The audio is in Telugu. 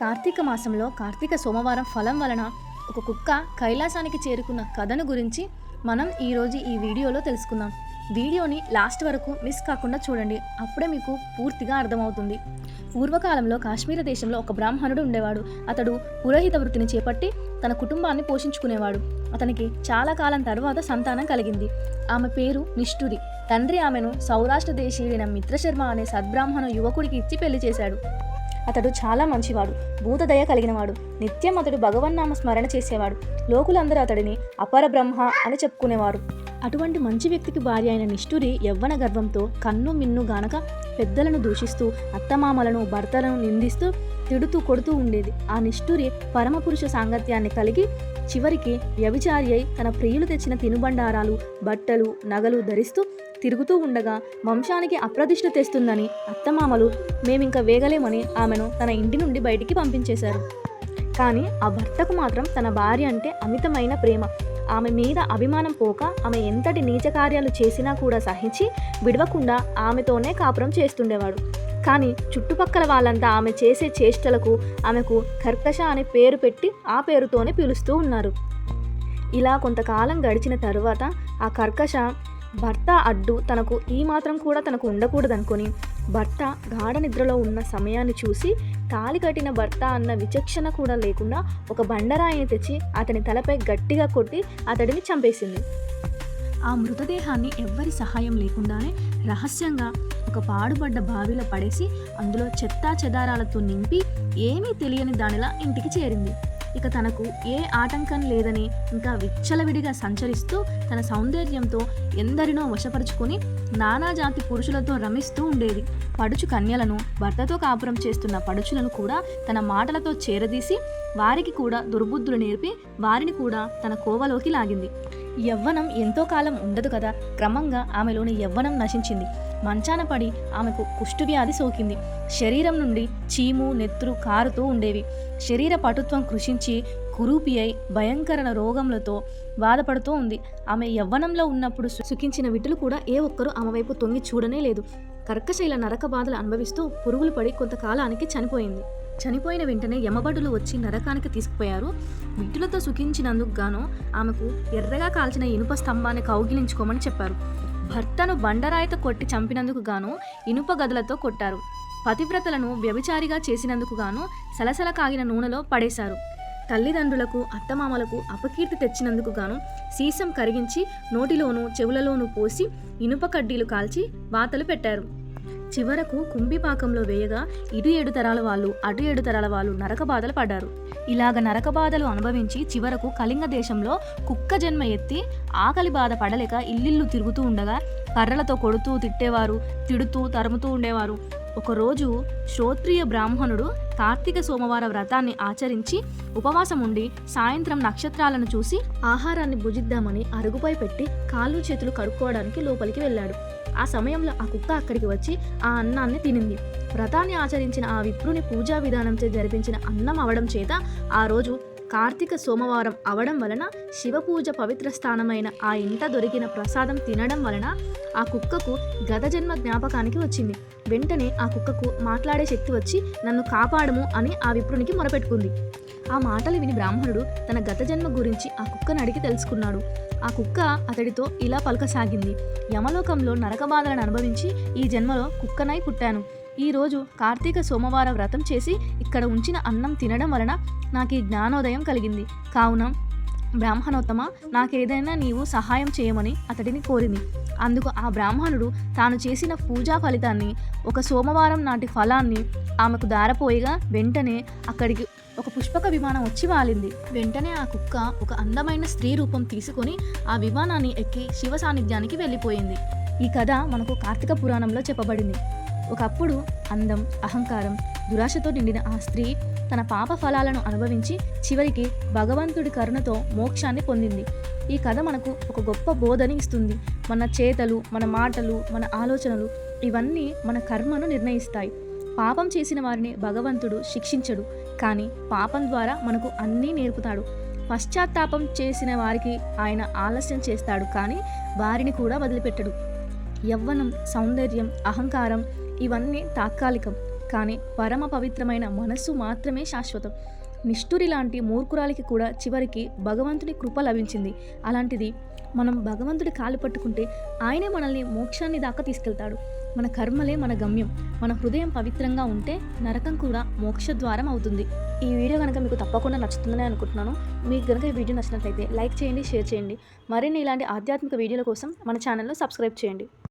కార్తీక మాసంలో కార్తీక సోమవారం ఫలం వలన ఒక కుక్క కైలాసానికి చేరుకున్న కథను గురించి మనం ఈరోజు ఈ వీడియోలో తెలుసుకుందాం. వీడియోని లాస్ట్ వరకు మిస్ కాకుండా చూడండి. అప్పుడే మీకు పూర్తిగా అర్థమవుతుంది. పూర్వకాలంలో కాశ్మీర దేశంలో ఒక బ్రాహ్మణుడు ఉండేవాడు. అతడు పురోహిత వృత్తిని చేపట్టి తన కుటుంబాన్ని పోషించుకునేవాడు. అతనికి చాలా కాలం తర్వాత సంతానం కలిగింది. ఆమె పేరు నిష్ఠురి తండ్రి ఆమెను సౌరాష్ట్ర దేశీయుడైన మిత్రశర్మ అనే సద్బ్రాహ్మణ యువకుడికి ఇచ్చి పెళ్ళి చేశాడు. అతడు చాలా మంచివాడు భూతదయ కలిగినవాడు. నిత్యం అతడు భగవన్నామ స్మరణ చేసేవాడు. లోకులందరూ అతడిని అపర బ్రహ్మ అని చెప్పుకునేవారు. అటువంటి మంచి వ్యక్తికి భార్య అయిన నిష్ఠురి యవ్వన గర్వంతో కన్ను మిన్ను గానక పెద్దలను దూషిస్తూ అత్తమామలను భర్తలను నిందిస్తూ తిడుతూ కొడుతూ ఉండేది. ఆ నిష్ఠురి పరమపురుష సాంగత్యాన్ని కలిగి చివరికి వ్యభిచారి అయి తన ప్రియులు తెచ్చిన తినుబండారాలు బట్టలు నగలు ధరిస్తూ తిరుగుతూ ఉండగా వంశానికి అప్రదిష్ట తెస్తుందని అత్తమామలు మేమింక వేగలేమని ఆమెను తన ఇంటి నుండి బయటికి పంపించేశారు. కానీ ఆ భర్తకు మాత్రం తన భార్య అంటే అమితమైన ప్రేమ. ఆమె మీద అభిమానం పోక ఆమె ఎంతటి నీచ కార్యాలు చేసినా కూడా సహించి విడవకుండా ఆమెతోనే కాపురం చేస్తుండేవాడు. కానీ చుట్టుపక్కల వాళ్ళంతా ఆమె చేసే చేష్టలకు ఆమెకు కర్కశ అనే పేరు పెట్టి ఆ పేరుతోనే పిలుస్తూ ఉన్నారు. ఇలా కొంతకాలం గడిచిన తరువాత ఆ కర్కశ భర్త అడ్డు తనకు ఈ మాత్రం కూడా తనకు ఉండకూడదనుకొని భర్త గాఢ నిద్రలో ఉన్న సమయాన్ని చూసి తాలి కట్టిన భర్త అన్న విచక్షణ కూడా లేకుండా ఒక బండరాయిని తెచ్చి అతని తలపై గట్టిగా కొట్టి అతడిని చంపేసింది. ఆ మృతదేహాన్ని ఎవ్వరి సహాయం లేకుండానే రహస్యంగా ఒక పాడుబడ్డ బావిలో పడేసి అందులో చెత్తా చెదారాలతో నింపి ఏమీ తెలియని దానిలా ఇంటికి చేరింది. ఇక తనకు ఏ ఆటంకం లేదని ఇంకా విచ్చలవిడిగా సంచరిస్తూ తన సౌందర్యంతో ఎందరినో వశపరుచుకొని నానాజాతి పురుషులతో రమిస్తూ ఉండేది. పడుచు కన్యలను భర్తతో కాపురం చేస్తున్న పడుచులను కూడా తన మాటలతో చేరదీసి వారికి కూడా దుర్బుద్ధులు నేర్పి వారిని కూడా తన కోవలోకి లాగింది. యవ్వనం ఎంతో కాలం ఉండదు కదా. క్రమంగా ఆమెలోని యవ్వనం నశించింది. మంచాన పడి ఆమెకు కుష్ఠువ్యాధి సోకింది. శరీరం నుండి చీము నెత్తురు కారుతూ ఉండేవి. శరీర పటుత్వం కృషించి కురూపి అయి భయంకర రోగములతో బాధపడుతూ ఉంది. ఆమె యవ్వనంలో ఉన్నప్పుడు సుఖించిన విటులు కూడా ఏ ఒక్కరూ ఆమె వైపు తొంగి చూడనే లేదు. కర్కశైల నరక బాధలు అనుభవిస్తూ పురుగులు పడి కొంతకాలానికి చనిపోయింది. చనిపోయిన వెంటనే యమభటులు వచ్చి నరకానికి తీసుకుపోయారు. విటులతో సుఖించినందుకు గాను ఆమెకు ఎర్రగా కాల్చిన ఇనుప స్తంభాన్ని కౌగిలించుకోమని చెప్పారు. భర్తను బండరాయితో కొట్టి చంపినందుకు గాను ఇనుప గదులతో కొట్టారు. పతివ్రతలను వ్యభిచారిగా చేసినందుకు గాను సలసల కాగిన నూనెలో పడేశారు. తల్లిదండ్రులకు అత్తమామలకు అపకీర్తి తెచ్చినందుకు గాను సీసం కరిగించి నోటిలోనూ చెవులలోనూ పోసి ఇనుప కడ్డీలు కాల్చి వాతలు పెట్టారు. చివరకు కుంభిపాకంలో వేయగా ఇటు ఏడు తరాల వాళ్ళు అటు ఏడు తరాల వాళ్ళు నరక బాధలు పడ్డారు. ఇలాగ నరక బాధలు అనుభవించి చివరకు కళింగ దేశంలో కుక్క జన్మ ఎత్తి ఆకలి బాధ పడలేక ఇల్లిల్లు తిరుగుతూ ఉండగా కర్రలతో కొడుతూ తిట్టేవారు తిడుతూ తరుముతూ ఉండేవారు. ఒకరోజు శ్రోత్రియ బ్రాహ్మణుడు కార్తీక సోమవార వ్రతాన్ని ఆచరించి ఉపవాసం ఉండి సాయంత్రం నక్షత్రాలను చూసి ఆహారాన్ని భుజిద్దామని అరుగుపై పెట్టి కాళ్ళు చేతులు కడుక్కోవడానికి లోపలికి వెళ్ళాడు. ఆ సమయంలో ఆ కుక్క అక్కడికి వచ్చి ఆ అన్నాన్ని తినింది. వ్రతాన్ని ఆచరించిన ఆ విప్రుని పూజా విధానంచే జరిపించిన అన్నం అవడం చేత ఆ రోజు కార్తీక సోమవారం అవడం వలన శివపూజ పవిత్ర స్థానమైన ఆ ఇంట దొరికిన ప్రసాదం తినడం వలన ఆ కుక్కకు గత జన్మ జ్ఞాపకానికి వచ్చింది. వెంటనే ఆ కుక్కకు మాట్లాడే శక్తి వచ్చి నన్ను కాపాడము అని ఆ విప్రునికి మొరపెట్టుకుంది. ఆ మాటలు విని బ్రాహ్మణుడు తన గత జన్మ గురించి ఆ కుక్కను అడిగి తెలుసుకున్నాడు. ఆ కుక్క అతడితో ఇలా పలకసాగింది. యమలోకంలో నరక బాధలను అనుభవించి ఈ జన్మలో కుక్కనై పుట్టాను. ఈరోజు కార్తీక సోమవార వ్రతం చేసి ఇక్కడ ఉంచిన అన్నం తినడం వలన నాకు ఈ జ్ఞానోదయం కలిగింది. కావున బ్రాహ్మణోత్తమ నాకేదైనా నీవు సహాయం చేయమని అతడిని కోరింది అందుకు ఆ బ్రాహ్మణుడు తాను చేసిన పూజా ఫలితాన్ని ఒక సోమవారం నాటి ఫలాన్ని ఆమెకు దారపోయిగా వెంటనే అక్కడికి ఒక పుష్పక విమానం వచ్చి వాలింది. వెంటనే ఆ కుక్క ఒక అందమైన స్త్రీ రూపం తీసుకొని ఆ విమానాన్ని ఎక్కి శివ సాన్నిధ్యానికి వెళ్ళిపోయింది. ఈ కథ మనకు కార్తీక పురాణంలో చెప్పబడింది. ఒకప్పుడు అందం అహంకారం దురాశతో నిండిన ఆ స్త్రీ తన పాప ఫలాలను అనుభవించి చివరికి భగవంతుడి కరుణతో మోక్షాన్ని పొందింది. ఈ కథ మనకు ఒక గొప్ప బోధని ఇస్తుంది. మన చేతలు మన మాటలు మన ఆలోచనలు ఇవన్నీ మన కర్మను నిర్ణయిస్తాయి. పాపం చేసిన వారిని భగవంతుడు శిక్షించడు. కానీ పాపం ద్వారా మనకు అన్నీ నేర్పుతాడు. పశ్చాత్తాపం చేసిన వారికి ఆయన ఆలస్యం చేస్తాడు. కానీ వారిని కూడా వదిలిపెట్టడు. యవ్వనం సౌందర్యం అహంకారం ఇవన్నీ తాత్కాలికం. కానీ పరమ పవిత్రమైన మనస్సు మాత్రమే శాశ్వతం. నిష్ఠురి లాంటి మూర్ఖురాలికి కూడా చివరికి భగవంతుని కృప లభించింది. అలాంటిది మనం భగవంతుడి కాలు పట్టుకుంటే ఆయనే మనల్ని మోక్షాన్ని దాకా తీసుకెళ్తాడు. మన కర్మలే మన గమ్యం. మన హృదయం పవిత్రంగా ఉంటే నరకం కూడా మోక్షద్వారం అవుతుంది. ఈ వీడియో కనుక మీకు తప్పకుండా నచ్చుతుందని అనుకుంటున్నాను. మీకు కనుక ఈ వీడియో నచ్చినట్లయితే లైక్ చేయండి షేర్ చేయండి. మరిన్ని ఇలాంటి ఆధ్యాత్మిక వీడియోల కోసం మన ఛానల్లో సబ్స్క్రైబ్ చేయండి.